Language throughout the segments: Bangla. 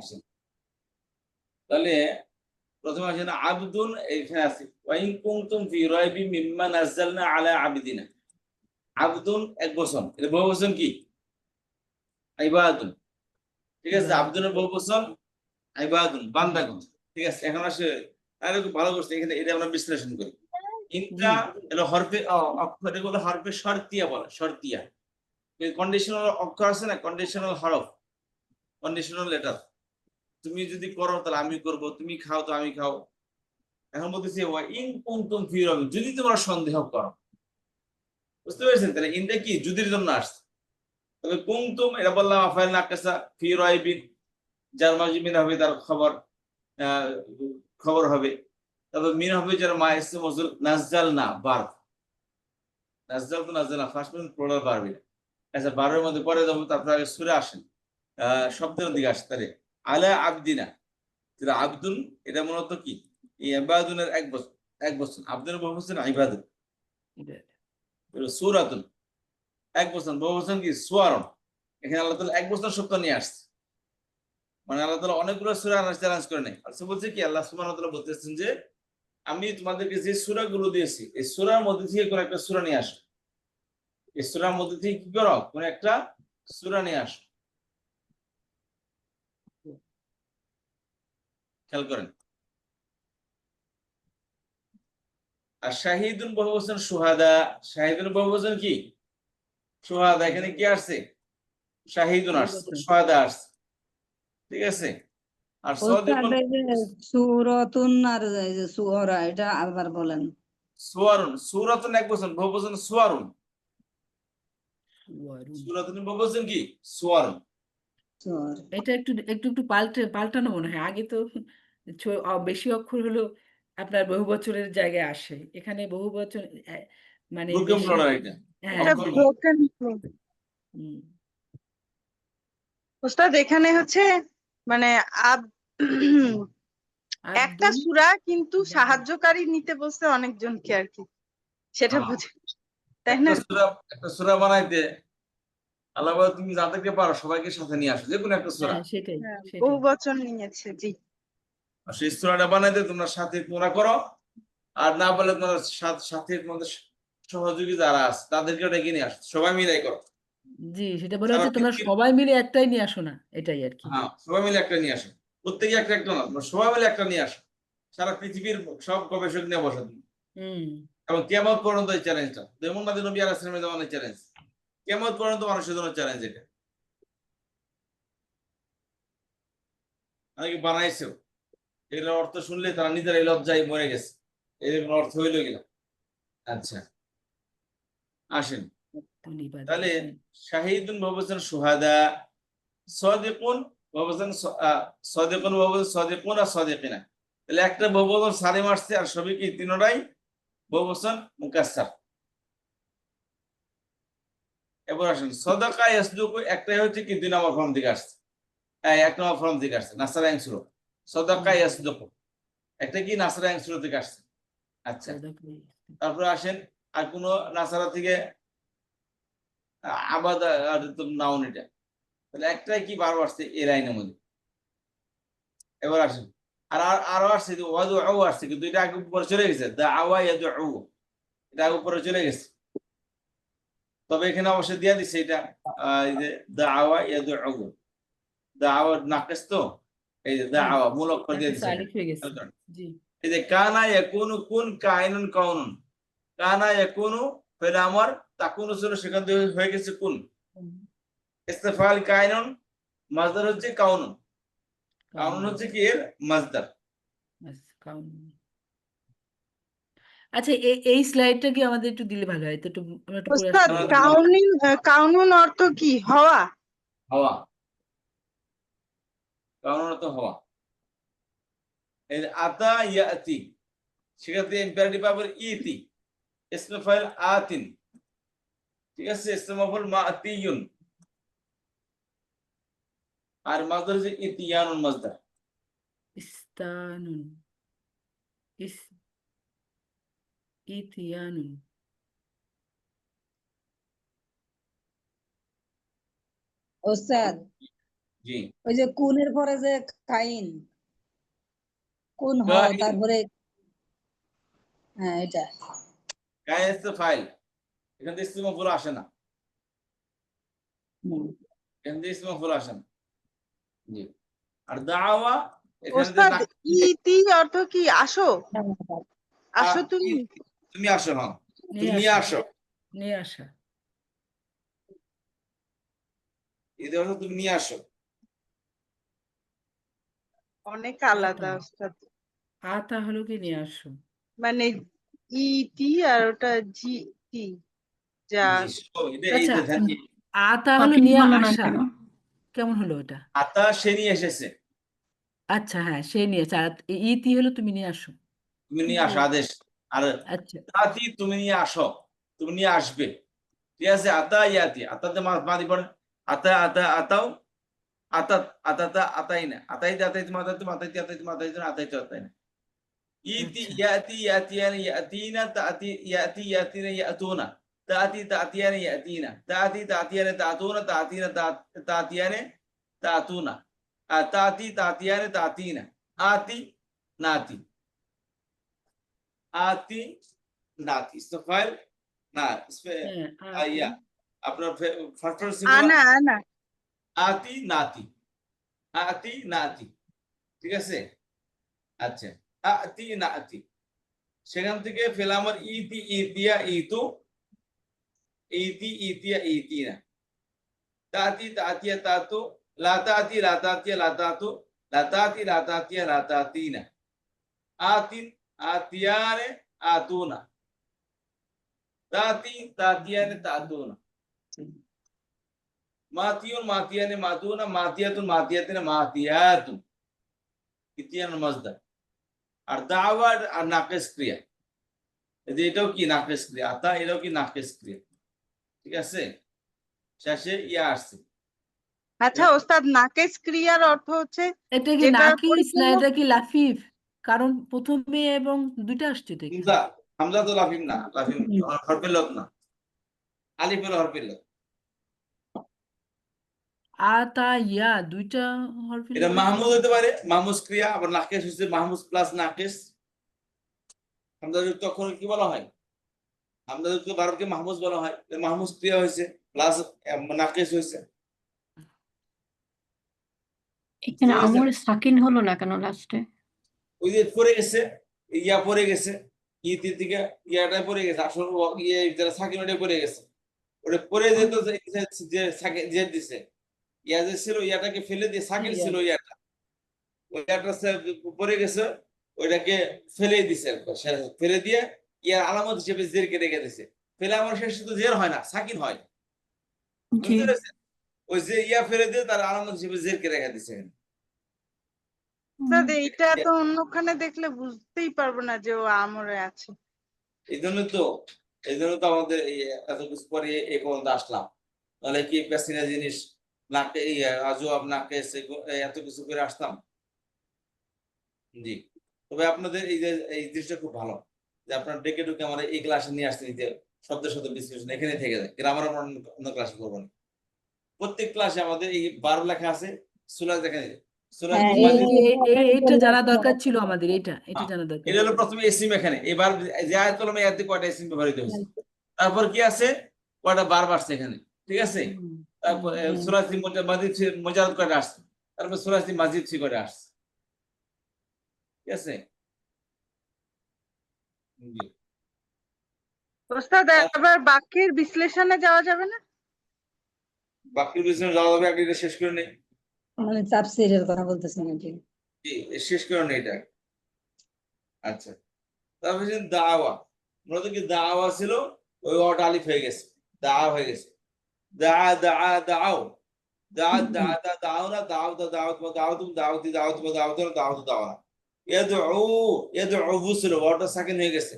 আসেন। তাহলে প্রথমে আসেন আবদুন এখানে আছে ওয়াইন কুনতুম ফি রাইবি মিম্মা নাযালনা আলা আবদিনা। আবদুন এক বচন এটা বহু বচন কি? ইবাদুন ঠিক আছে আবদুনের বহু বচন ইবাদুন বান্দাগুন ঠিক আছে এখন আসে আরে খুব ভালো করছে এখানে এটা আমরা বিশ্লেষণ করি। ইনটা এলো হরফে অক্ষর এগুলো হরফে শর্তিয়া বলে শর্তিয়া। কন্ডিশনাল অক্ষর আছে না কন্ডিশনাল হরফ কন্ডিশনাল লেটার তুমি যদি করো, তাহলে আমি করব। তুমি খাও তো আমি খাও। এখন বলতেছি ইন কুনতুম ফি রাইব যদি তোমরা সন্দেহ করো। বুঝতে পেরেছেন? তাহলে ইনটা কি? যদির জন্য আসছে। তবে কুনতুম, এটা বললাম, আফাইল নাকাসা ফি যার মাঝে মিন হবে তার খবর খবর হবে। তারপর মিন হবে যার মা এসে মজুল নাজজাল না বার নাজাল তো নাজাল না ফার্স্ট মিন প্লোরাল বার আচ্ছা বারের মধ্যে পরে যাব, তারপরে আগে সুরে আসেন। শব্দের দিকে আসতে আলা আবদিনা। যেটা আব্দুল এটা মূলত কি? এই আবাদুনের এক বছর এক বছর আব্দুল বহু বছর ইবাদুল সুরাতুন। এক বছর বহু বছর কি? সুয়ারন এখানে আল্লাহ তালা এক বছর সত্য নিয়ে আসছে। মানে আল্লাহ তালা অনেকগুলো সুরা চ্যালেঞ্জ করে নেই। আর সে বলছে কি আল্লাহ সুমান বলতেছেন যে আমি তোমাদেরকে যে সুরা গুলো দিয়েছি এই সুরার মধ্যে থেকে কোনো একটা সুরা নিয়ে আসো। এই সুরার মধ্যে থেকে কি করো? কোন একটা সুরা নিয়ে আসো। খেয়াল করেন। আর শাহিদুন বহু বছর সুহাদা। শাহিদুন বহু বছর কি? সুহাদা এখানে কি আসছে? শাহিদুন আসছে সুহাদা। আসছে। ঠিক আছে? আর সুরতুন আর সুহরা এটা আবার বলেন। সুয়ারুন সুরাতুন এক সুয়ারুন। সুরাতুন কি? সুয়ারুন। এটা একটু একটু একটু পাল্টে পাল্টানো মনে হয়। আগে তো ছ- অ- বেশি অক্ষর হলো আপনার বহু বছরের জায়গায় আসে। এখানে বহু বছর মানে বেশি- এটা। হ্যাঁ। এটা হুম, ওস্তাদ এখানে হচ্ছে মানে আব একটা সূরা কিন্তু সাহায্যকারী নিতে বলছে অনেকজনকে আর কি। সেটা হ্যাঁ। বুঝে তাই না? একটা সূরা একটা সূরা বানাইতে আল্লাহ বলে, তুমি যাদেরকে পারো সবাইকে সাথে নিয়ে আসো যে কোনো একটা সূরা। হ্যাঁ সেটাই হ্যাঁ, বহু বচন নিয়েছে জি। সেই সূরাটা বানাইতে তোমরা সাথে তোমরা করো। আর না বলে তোমার সাথে তোমাদের সহযোগী যারা আছে তাদেরকে ডেকে নিয়ে আসো সবাই মিলাই করো। জি সেটা বলে হচ্ছে তোমরা পৃথিবীর- সবাই মিলে একটাই নিয়ে আসো না এটাই আর কি। হ্যাঁ সবাই মিলে একটা নিয়ে আসো। প্রত্যেকে একটা একটা না তোমরা সবাই মিলে একটা নিয়ে আসো। সারা পৃথিবীর সব গবেষক নিয়ে বসো তুমি। হুম। এবং কেমন পর্যন্ত এই চ্যালেঞ্জটা যেমন নাদি নবী আলাইহিস সালামের জামানার চ্যালেঞ্জ কেমন পর্যন্ত মানুষের জন্য চ্যালেঞ্জ এটা? অনেকে বানাইছেও এগুলোর অর্থ শুনলে তারা নিজেরাই লজ্জায় মরে গেছে। এরকম অর্থ হইল গেলা আচ্ছা। আসেন। তাহলে শাহিদুন বাবুসান সুহাদা সদিকুন বাবুসান সদিকুন বাবুসান সদিকুন আর সদিকিনা। তাহলে একটা বহুবচন সারি মারছে আর সবই কি তিনটাই বহুবচন মুকাসসার। এবার আসেন সদাকা ইয়াসদুকু একটাই হচ্ছে কি দুই নম্বর ফর্ম থেকে আসছে। এক নম্বর ফর্ম থেকে আসছে নাসারা সদাকা ইয়াসদুকু একটা কি নাসারা থেকে আসছে? আচ্ছা তারপরে আসেন আর কোন নাসারা থেকে আবাদ নাউন এটা। তাহলে একটাই কি বারবার আসছে এ লাইনের মধ্যে। এবার আসেন আর আর- আসছে ওয়াদু আউ আসছে কিন্তু এটা আগে উপরে চলে গেছে দা আওয়া ইয়াদু এটা আগে উপরে চলে গেছে। তবে এখানে অবশ্যই দিয়ে দিচ্ছে এটা আহ, এই যে দা আওয়া ইয়াদু আউ দা আওয়া তো? এই যে দা আওয়া মূল অক্ষর দিয়ে দিচ্ছে হয়ে এই যে কানা ইয়াকুনু কুন কাইনুন কাউনুন। কানা ইয়াকুনু ফেলে আমার তাকুনু ছিল সেখান থেকে হয়ে গেছে কুন। ইস্তেফাল কাইনুন মাজদার হচ্ছে কাউনুন। কাউনুন হচ্ছে কি এর মাজদার। ব্যাস, কাউন। আচ্ছা এই স্লাইডটা কি আমাদের একটু দিলে ভালো হয় তো একটু আমরা একটু পড়ে ওস্তাদ কাউনিন কাউনুন অর্থ কি? হওয়া? হাওয়া। কাউনুন তো হাওয়া। এই আতা ইয়াতি থেকে ইম্পারেটিভ পাবেন ইতি। ইসমেফাইল আতিন। ঠিক আছে ইসমেফাইল মাতিয়ুন আর মাজদার হচ্ছে ইতিয়ানুন মাজদার। ইস্তানুন। ইস ইতিয়ানুন ওস্তাদ জি। ওই যে কুনের পরে যে কাইন কোন হ তারপরে হ্যাঁ এটা। কায়েস ফাইল। এখান থেকে ইসমা ফুল আসে না। এখান থেকে ইসমা ফুল আসে না। জি। আর দাওয়া এখানে ওস্তাদ ইতি অর্থ কি? আসো। আসো তুমি। তুমি আসো হ্যাঁ নিয়ে তুমি আসো। নিয়ে আসা। এদের অর্থ তুমি নিয়ে আসো। অনেক আলাদা। ওস্তাদ। আতা হলো কি নিয়ে আসো? মানে ইতি আর ওটা জি টি। যা। এই আচ্ছা, আতা হলো নিয়ে আসা। কেমন হলো এটা? আতা সে নিয়ে এসেছে। আচ্ছা হ্যাঁ সে নিয়ে আসা ইতি হলো তুমি নিয়ে আসো। তুমি নিয়ে আসো আদেশ। আর আচ্ছা। তাতি তুমি নিয়ে আসো তুমি নিয়ে আসবে। ঠিক আছে? আতা ইয়াতি আতাতে মা- মাদি পড়ে আতা আতা আতাও আতাত আতাতা আতাই না। আতাইতে আতাইতে মাতাইতে মাতাইতে আতাইতে মাতাইতে আতাইতে আতাই না ইতি আচ্ছা। ইয়াতি ইয়াতিয়ান ইয়াতিনা তাতি ইয়াতি ইয়াতিনা ইয়াতুনা তাতি তাতিয়ানে ইয়াতিনা তাতি তাতিয়ানে তাতুনা তাতিনা তা- তাতিয়ানে তাতুনা আ, তাতি তাতিয়ানে তাতিনা আতি নাতি। আতি নাতি। ইস্তফাইল না ইসফে- হ্যাঁ আ, ইয়া। আপনার ফার্স্ট আনা আনা। আতি নাতি। আতি নাতি। ঠিক আছে? আচ্ছা। আতি নাতি। সেখান থেকে ফেলামার ইতি ইতিয়া ইতু। ইতি ইতিয়া ইতিনা। তাতি তাতিয়া তাতু। লাতাতি লাতাতিয়া লাতাতু। লাতাতি লাতাতিয়া লাতাতিনা। আতিন আতিয়ানে আতুনা তাতি তাতিয়ানে তাতুনা মাতিয়ান মাতিয়ানে মাতুনা মাতিয়াতুন মাতিয়াতিনে মাতিয়াতুন ইতিয়ান মজদার আর দাওয়ার আর নাকেস ক্রিয়া যে এটাও কি নাকেস ক্রিয়া আতা এটাও কি নাকেস ক্রিয়া ঠিক আছে শেষে ইয়া আসছে আচ্ছা ওস্তাদ নাকেশ ক্রিয়ার অর্থ হচ্ছে এটা কি নাকিস না এটা কি লাফিফ কারণ প্রথমে এবং দুইটা আসছে তো এখানে। হামজা হামজা তো লাফিম না লাফিম হরফের লোক না। আলিফের হরফের লোক। আতা ইয়া দুইটা হরফে এটা মাহমুদ হতে পারে ক্রিয়া আবার নাকেশ হচ্ছে মাহমুজ প্লাস নাকেশ। হামজা যুক্ত অক্ষর কি বলা হয়? হামজা যুক্ত বারবকে মাহমুজ বলা হয় মাহমুজ ক্রিয়া হয়েছে প্লাস নাকেশ হয়েছে। এখানে ঠিক আছে। আমর সাকিন হলো না কেন লাস্টে ওই যে পড়ে গেছে ইয়া পড়ে গেছে ইতির দিকে ইয়াটা পড়ে গেছে আসল ইয়ে যারা সাকিন ওটা পড়ে গেছে। ওটা পড়ে যেত যে- যে- দিছে। ইয়া যে ছিল ইয়াটাকে ফেলে দিয়ে ইয়া। ছিল ইয়াটা। ওই ইয়াটা পড়ে গেছে ওইটাকে ফেলে দিছে ফেলে দিয়ে ইয়ার আলামত হিসেবে জেরকে রেখে দিছে। ফেলে আমার শেষে তো জের হয় না সাকিন হয়। ওই যে ইয়া ফেলে দিয়ে তার আলামত হিসেবে জেরকে রেখে দিছে। ওস্তাদ এইটা তো অন্যখানে দেখলে বুঝতেই পারব না যে ও আমরে আছে। এই জন্য তো এই জন্য তো আমাদের এই এত কিছু পরে এই পর্যন্ত আসলাম। নাহলে কি প্যাসিনা জিনিস নাকে আজও আপনাকে এত কিছু করে আসতাম? জি। তবে আপনাদের এই যে এই জিনিসটা খুব ভালো যে আপনার ডেকে ডুকে আমরা এই ক্লাসে নিয়ে আসতে নিতে শব্দ শব্দ বিশ্লেষণ এখানে থেকে যায়। গ্রামার আমরা অন্য ক্লাসে করব না। প্রত্যেক ক্লাসে আমাদের এই বারো লেখা আছে সুলাস দেখা যায় হ্যাঁ, এই- মাঝে- এই- এই- এইটা জানা দরকার ছিল আমাদের এটা এটা জানা দরকার এটা হলো প্রথমে এসিম এখানে এবার যে আয়াত কলমে কয়টা এসিম ব্যবহৃত হয়েছে? তারপর কি আছে? কয়টা বার বাড়ছে এখানে ঠিক আছে? তারপর সুরাজি মাজিদ মোজারত কয়টা আসছে? তারপর সুরাজি মাজিদ সি কয়টা আসছে? ঠিক আছে? ওস্তাদ এবার বাক্যের বিশ্লেষণে যাওয়া যাবে না? বাকির পিছনে যাওয়া যাবে আগে শেষ করে নেই মানে তাফসীরের কথা বলতেছেন জি জি শেষ করুন এটা। আচ্ছা তারপরে যে দাওয়া। মূলত কি দাওয়া ছিল? ওই অট আলিফ হয়ে গেছে। দা হয়ে গেছে। দা দা, দাও। দা দা দা, দাও না, দাও দা দাও তোমার, দাও তুমি, দাও দি দাও তুমি দাও তো দাও তো দাও না। এদ ও এদ অভু ছিল অটা সাকিন হয়ে গেছে।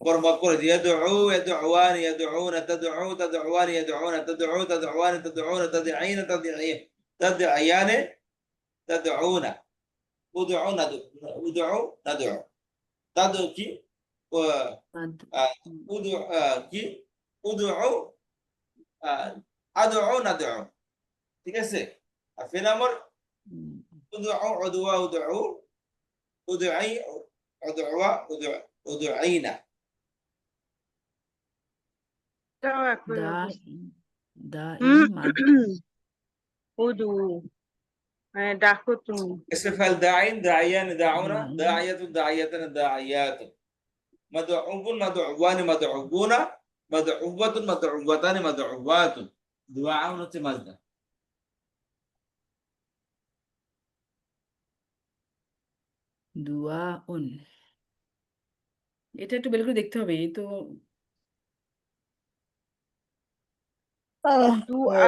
বরবাদ করে দিয়ে এদ ও এদ ওয়ানি এদ ও না তাদ ও তাদ ওয়ানি এদ ও না তাদ ও তাদ ওয়ানি তাদ ও না তাদ আইন তাদ আইন। ادعوا আহ, ادعو ندعو ঠিক আছে আর ফের নম্বর উম, উদউ উদওয়া উদউ উদউই উদউয়া উদউ উদউইনা এটাও একই দা অবস্থা। দা হুম, মাদ উদু মানে ডাকো তুমি اسم فعل داعين داعيان داعون داعين. داعية داعية داعيات مدعو مدعوان مدعوون مدعوة مدعوتان مدعوات دعاء مزدة দুয়া উন এটা একটু বের করে দেখতে হবে এই তো দুআ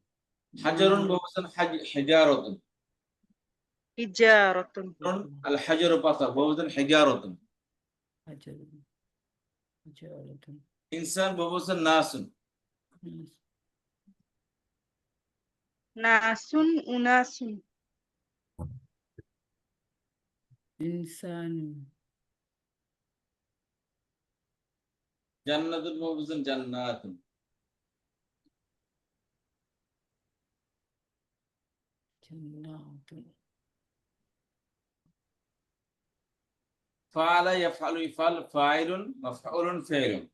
حجر بوسن حجارة. حجارة. الحجر بطر بوسن حجارة. حجر. حجارة. إنسان بوسن ناس. ناس وناس. إنسان. جنة بوسن جنات. كالمنافق فعل يفعل يفعل فاعل مفعول فعل.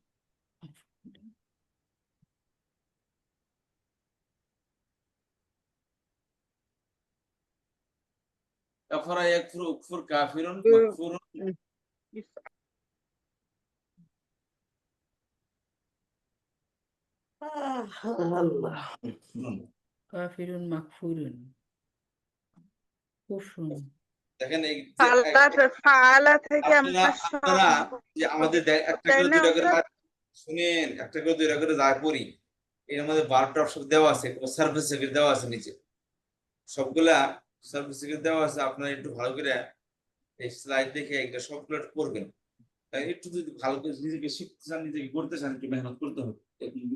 كفر يكفر اكفر كافر مكفور. آه، الله. كافر مكفور. মাকফুরুন কুফরুন দেখেন এই যে ফালা থেকে আমরা যে আমাদের একটা করে দুইটা করে শুনেন একটা করে দুইটা করে যা পড়ি এর মধ্যে বারোটা অপশন দেওয়া আছে সার্ভিস সেক্রেট দেওয়া আছে নিচে। সবগুলা সার্ভিস সেক্রেট দেওয়া আছে আপনারা একটু ভালো করে এই স্লাইড দেখে একটা সবগুলো একটু করবেন। তাই একটু যদি ভালো করে নিজেকে শিখতে চান নিজেকে করতে চান একটু মেহনত করতে হবে।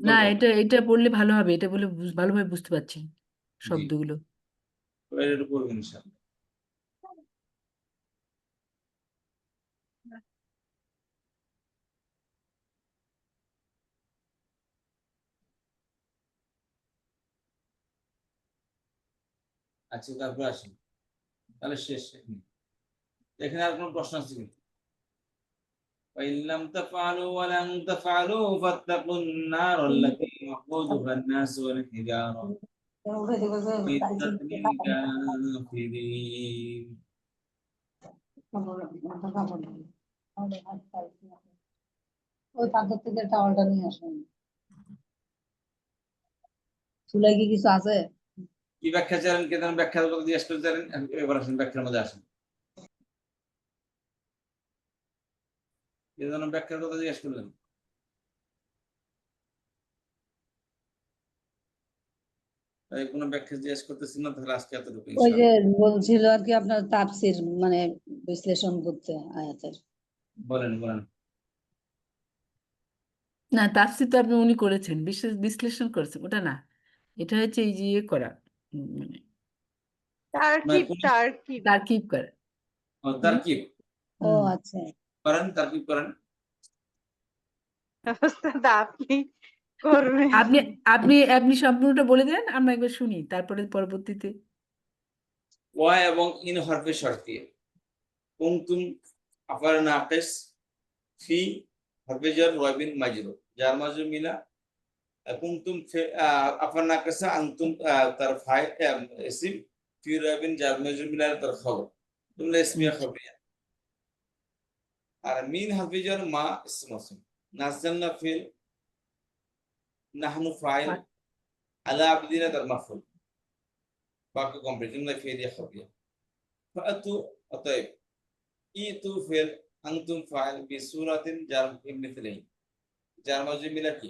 না এটা এটা পড়লে ভালো হবে এটা বলে ভালোভাবে বুঝতে পারছি শব্দগুলো। এটা একটু করবেন ইনশাআল্লাহ। আচ্ছা তারপর আসেন তাহলে শেষ এখানে। এখানে আর কোনো প্রশ্ন আছে কি وإن لم تفعلوا ولن تفعلوا فاتقوا النار التي وقودها الناس والحجارة أعدت للكافرين ওই পাথর থেকে টাওয়ালটা নিয়ে আসুন চুলায় কি কিছু আছে কি ব্যাখ্যা চান কেন ব্যাখ্যা বলতে জিজ্ঞেস করতে চান এবার আসেন ব্যাখ্যার মধ্যে আসেন। এই জন্য ব্যাখ্যার কথা জিজ্ঞেস করলেন? কোনো ব্যাখ্যা জিজ্ঞেস করতেছি না তাহলে আজকে এতটুকু ওই যে বলছিল আর কি আপনার তাফসির মানে বিশ্লেষণ করতে আয়াতের। বলেন বলেন। না তাফসীর তো আপনি উনি করেছেন বিশেষ বিশ্লেষণ করেছেন ওটা না। এটা হচ্ছে এই যে ইয়ে করা। মানে তারকিব কোন- তারকিব তারকিব করা। ও, তারকিব ও আচ্ছা। করেন তারকিব করেন। ওস্তাদ আপনি করবেন। আপনি আপনি আপনি সম্পূর্ণটা বলে দেন আমরা একবার শুনি তারপরে পরবর্তীতে। ওয়া এবং ইন হরফে আফার ফি হরফে জার ওয়াবিন মাজরুর। যার মাজরুর মিলা কুমতুম আপনার কাছে আনতুম তার ফাই ইসিম ফি রাবিন জারমেজুল মিলার তার খবর তোমরা ইসমিয়া খবরিয়া আর মিন হাফিজার মা ইসম আসুন নাজান্না ফিল নাহনু ফাইল আলা আবদিনা তার মাফুল বাক্য কমপ্লিট তোমরা ফি দিয়া খবরিয়া ফাতু অতএব ই তু ফিল আনতুম ফাইল বি সুরাতিন জার ইবনে ফিলাইন জারমেজুল মিলা কি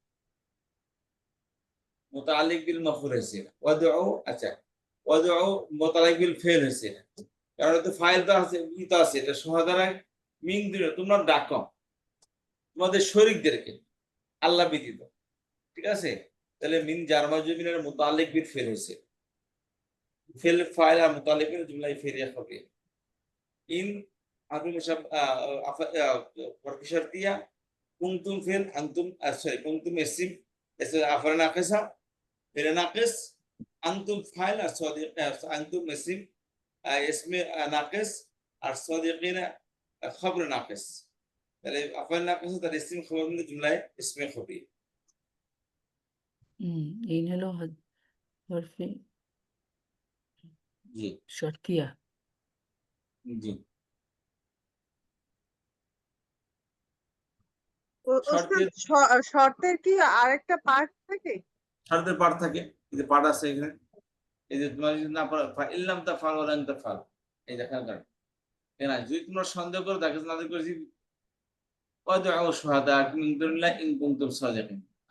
মুতাআল্লিক বিল মফুল হয়েছে ওয়াদউ আচ্ছা ওয়াদউ মুতাআল্লিক বিল ফেল হয়েছে কারণ তো ফাইল তো আছে ই তো আছে, এটা সহাদারা মিন দিলে তোমরা ডাকো তোমাদের শরীকদেরকে আল্লাহ ব্যতীত। ঠিক আছে? তাহলে মিন যার মাজরুর মিনার মুতাআল্লিক বিল ফেল হয়েছে। ফেল ফাইল আর মুতাআল্লিক বিল জুমলাই ফেরিয়া হবে। ইন আবু মুসাব ওয়ার্ক শারতিয়া কুনতুম ফিল, আনতুম সরি, কুনতুম ইসম আফরা নাকিসা আনতুম ইসম ইসমে নাকিস আর সাদিকিনা খবর নাকিস তাহলে আফরা নাকিস তার ইসম খবর জুমলায় ইসমে খবরি হুম এই হলো হ- হরফে জি শর্তিয়া জি শর্তের কি আরেকটা পার্ট থাকে? শর্তের পাঠ থাকে এই যে পাঠ আছে এখানে। এই যে তোমার যদি না পারো ইল্লাম তা ফাল ওলান তা ফাল এই দেখার কারণ কেন যদি তোমরা সন্দেহ করো তাকে নাদের করেছি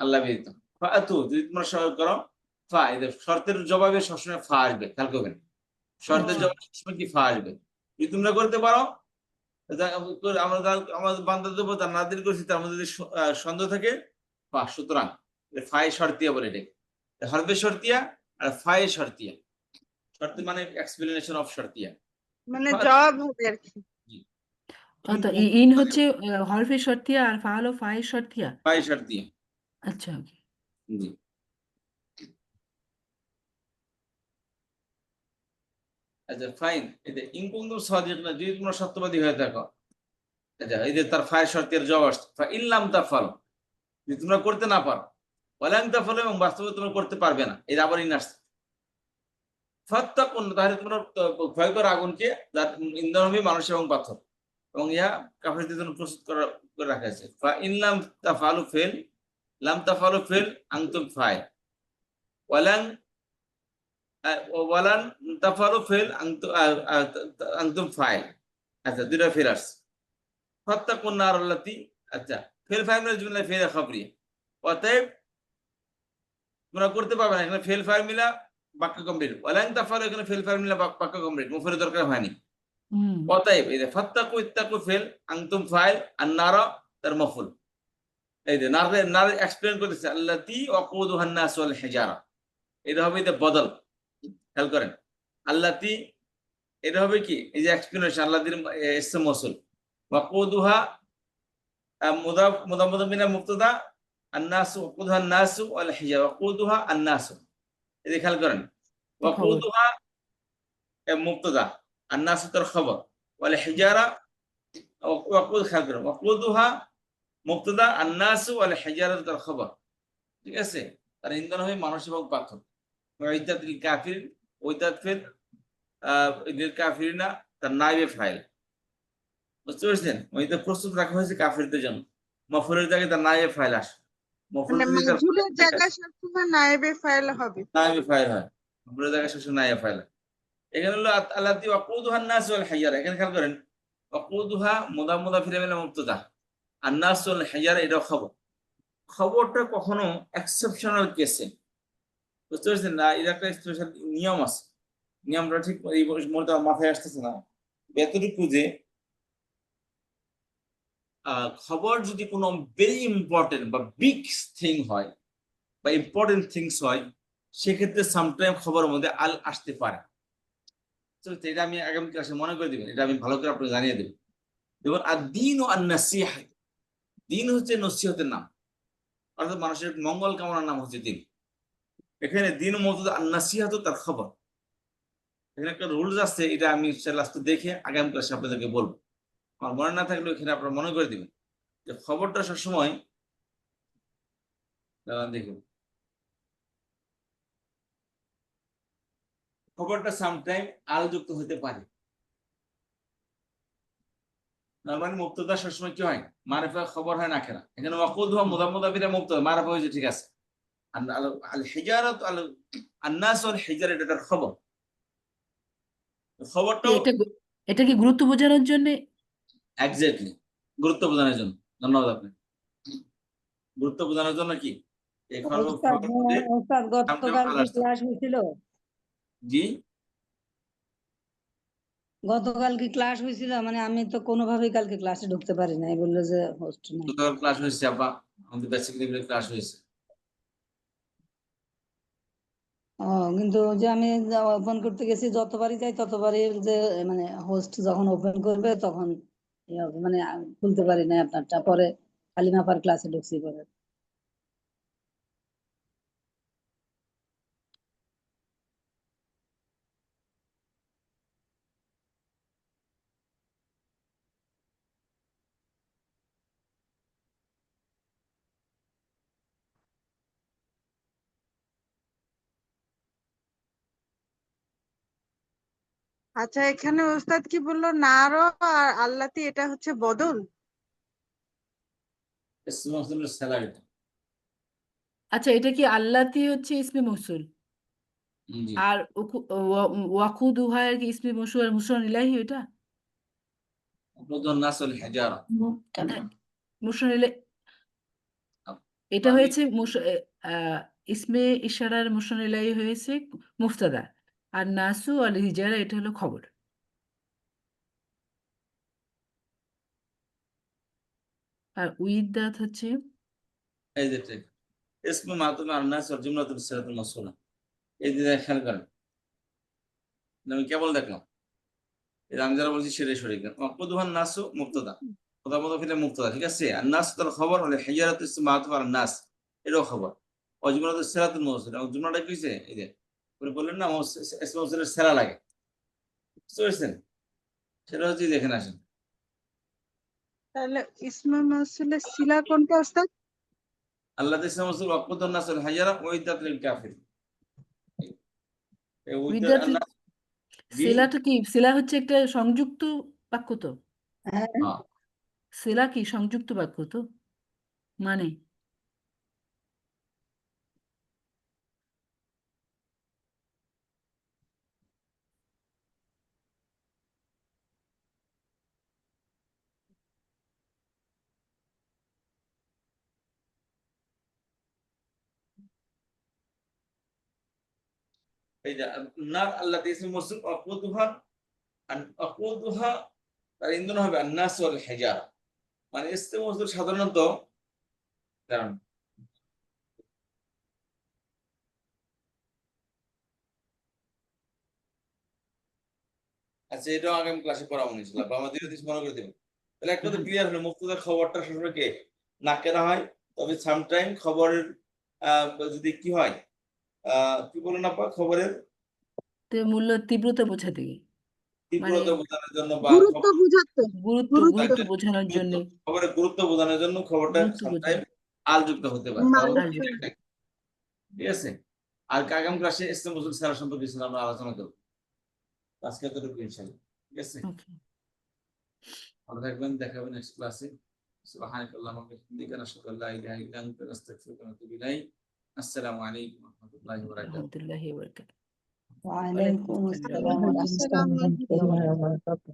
আল্লাহ ব্যতীত। ফাআতু যদি তোমরা সহায় করো ফা এই শর্তের জবাবে সবসময় ফা আসবে খেয়াল করবেন। শর্তের আচ্ছা। জবাবে সবসময় কি ফা আসবে? যদি তোমরা করতে পারো আমরা আমাদের বান্দাদের উপর তার নাদিল করছি তার মধ্যে যদি সন্দেহ থাকে ফা। সুতরাং ফাই শর্তিয়া বলে এটাকে। হরবে শর্তিয়া আর ফায়ে শর্তিয়া শর্তি মানে এক্সপ্লেনেশন অফ শর্তিয়া মানে আচ্ছা। জবাব হবে আর কি। ইন হচ্ছে হরফে শর্তিয়া আর ফা হলো ফায়ে শর্তিয়া ফায়ে শর্তিয়া আচ্ছা ওকে। জি। আচ্ছা ফাইন। যে ইনকুন্দু সাদিক না যদি তোমরা সত্যবাদী হয়ে থাকো। আচ্ছা এই যে তার ফায়ে শর্তের জবাব আসছে। ফা ইল্লাম তাফাল। যদি তোমরা করতে না পারো ওয়ালাং তাফাল এবং বাস্তবে তোমরা করতে পারবে না। এই আবার ইন আসছে ফাত্তাকুন তাহলে তোমরা ভয় করো আগুনকে যার ইন্ধন হবে মানুষ এবং পাথর। এবং ইহা কাফেরদের জন্য প্রস্তুত করা রাখা আছে ফা ইনলাম তাফালু ফেল লাম তাফালু ফেল আনতুম ফাই ওয়ালান আহ, ওয়ালান তাফালু ফেল আহ, আহ, আচ্ছা দুইটা ফেল আসছে। ফাত্তাকুন নার আল্লাতি আচ্ছা ফেল ফাইল মানে জুমলা ফেল খবরি। অতএব তোমরা করতে পারবে না। এখানে ফেল ফাইল মিলা বাক্য কমপ্লিট ওয়ালান তাফালু এখানে ফেল ফাইল মিলা বাক্য কমপ্লিট মুফের দরকার হয়নি। অতএব এই যে ফাত্তাকু ইত্তাকু ফেল আনতুম ফাইল আর নারা তার মফুল। এই যে নার নার এক্সপ্লেন করতেছে আল্লাতি ওয়াল হিজারা। এটা হবে এটা বদল। খেয়াল করেন। আল্লাতি এটা হবে কি? এই যে এক্সপ্লেনেশন আল্লাদির ইসম মসুল। ওয়াকুদুহা মুদাফ মুদাফ মুদাফ মিনা মুবতাদা الناس وقودها الناس والحجارة وقودها الناس إذا খেয়াল করেন وقودها مبتدا الناس تر خبر والحجارة وقود খেয়াল করেন وقودها মুক্তদা আন্নাসু আল হাজারাত আল খবর ঠিক আছে তার ইন্ধন হবে মানুষ এবং পাথর ওইদাত লিল কাফির ওইদাত ফির লিল কাফিরিনা তার নাইবে ফাইল বুঝতে পেরেছেন ওইটা প্রস্তুত রাখা হয়েছে কাফিরদের জন্য মফুরের জায়গায় তার নাইবে ফাইল আসে মানে জায়গায় তার মাজুলের জায়গায় সবসময় নায়েবে ফাইল হবে। নাইবে ফাইল হয়। মফুরের জায়গায় সবসময় নাইবে ফাইল এখানে হলো আত- আল্লাতি ওয়াকুদুহা আন্নাস ওয়াল হাজারা এখানে খেয়াল করেন ওয়াকুদুহা মুদা মুদা ফিরে মিলে মুক্তদা আন্নাস ওয়াল হাজারা এটা খবর। খবরটা কখনো এক্সেপশনাল কেসে বুঝতে পারছেন? না এর একটা স্পেশাল নিয়ম আছে। নিয়মটা ঠিক এই মুহূর্তে মাথায় আসতেছে না। এতটুকু যে খবর যদি কোনো ভেরি ইম্পর্টেন্ট বা বিগ থিং হয় বা ইম্পর্টেন্ট থিংস হয়, সেক্ষেত্রে সামটাইম খবরের মধ্যে আল আসতে পারে। তো এটা আমি আগামী ক্লাসে মনে করে দিবেন, এটা আমি ভালো করে আপনাকে জানিয়ে দেবো। দেখুন, আর দিন ও আর নাসিহা। দিন হচ্ছে নসিহতের নাম। অর্থাৎ মানুষের মঙ্গল কামনার নাম হচ্ছে দিন। এখানে দিন মতো আর নাসিহাত তার খবর। এখানে একটা রুলস আছে, এটা আমি লাস্ট দেখে আগামী ক্লাসে আপনাদেরকে বলব। আমার মনে না থাকলে এখানে আপনারা মনে করে দিবেন যে খবরটা সবসময় দেখুন। খবরটা সামটাইম আল যুক্ত হতে পারে মারিফা খবর হয় না এখানে মুক্ত ঠিক আছে। খবর। গু- এটা কি গুরুত্ব বোঝানোর জন্য? এক্স্যাক্টলি গুরুত্ব বোঝানোর জন্য। ধন্যবাদ আপনি গুরুত্ব বোঝানোর জন্য কি? জি? গতকাল কি ক্লাস হয়েছিল মানে আমি তো কোনোভাবেই কালকে ক্লাসে ঢুকতে পারি নাই বলল যে হোস্ট নাই। গতকাল ক্লাস হয়েছে আপা আমাদের বেসিক লেভেলের ক্লাস হয়েছে। ও কিন্তু যে আমি ওপেন করতে গেছি যতবারই যাই ততবারই যে মানে হোস্ট যখন ওপেন করবে তখন মানে খুলতে পারি না আপনারটা। পরে হালিমা পার ক্লাসে ঢুকছি পরে। আচ্ছা এখানে ওস্তাদ কি বলল? নারো আর আল্লাতি এটা হচ্ছে বদল? আচ্ছা এটা কি আল্লাতি হচ্ছে ইসমে মৌসুল আর উকু- ওয়া- ওয়াকুদুহা কি ইসমে মৌসুল আর মুসরন ইলাহি এটা মুসরন ইলাহি। এটা হয়েছে মুস- আহ, ইসমে ইশারার মুসরন ইলাহি হয়েছে মুফতাদা। আর নাসু আল হিজারা, এটা হলো খবর। আর উইদাত হচ্ছে? এই যে ঠিক। ইসমে মাতুম আর নাস আর জুমলাতুল সিরাতুল মাসুলা এই যে খেয়াল করেন আমি কেবল দেখলাম। এই আমি যারা বলছি সেটাই সঠিক। মকবুদুহান নাসু মুক্তদা কথা মতো ফিরে মুক্তদা ঠিক আছে? আর নাস তার খবর হলে হিজারাত ইসমে মাতুম আর নাস। এটাও খবর। অজুমলাতুল সিরাতুল মাসুলা জুমলাটা কি এই যে উনি বললেন না ইসমে সেরা লাগে। বুঝতে পেরেছেন? সেটা হচ্ছে দেখেন আসেন। তাহলে ইসমা মাসুলের সিলা কোনটা ওস্তাদ আল্লাহ ইসলাম মাসুল ওয়াকুদুন নাসুল হাজারা ওইদাত লিল কাফির। এই ওইদাত উইদাত আন্নাস- জি? সিলাটা কি? সিলা হচ্ছে একটা সংযুক্ত বাক্য তো? হ্যাঁ। হ্যাঁ। সিলা কি? সংযুক্ত বাক্য তো? মানে? এই যে নার আল্লাহ ইসম মসুল অকুদুহা অকুদুহা তার ইন্ধন হবে আন্নাস ওয়াল হিজারা মানে মসুল সাধারণত আচ্ছা এটাও আগামী ক্লাসে পড়াবো ইনশাআল্লাহ। বা আমাদের মনে করে দেবেন। তাহলে একটা তো ক্লিয়ার হলো মুক্তদার খবরটা সবসময় কে? না কেনা হয় তবে সামটাইম খবরের আহ, যদি কি হয় কি বলেন আপা খবরের? মূল্য তীব্রতা বোঝাতে তীব্রতা দেখাবেন আলযুক্ত ঠিক আছে। আর ক্লাসে সম্পর্কে আমরা আলোচনা আজকে ঠিক আছে? ভালো থাকবেন ক্লাসে السلام عليكم ورحمة الله وبركاته. الحمد لله وبركاته. وعليكم السلام ورحمة الله وبركاته.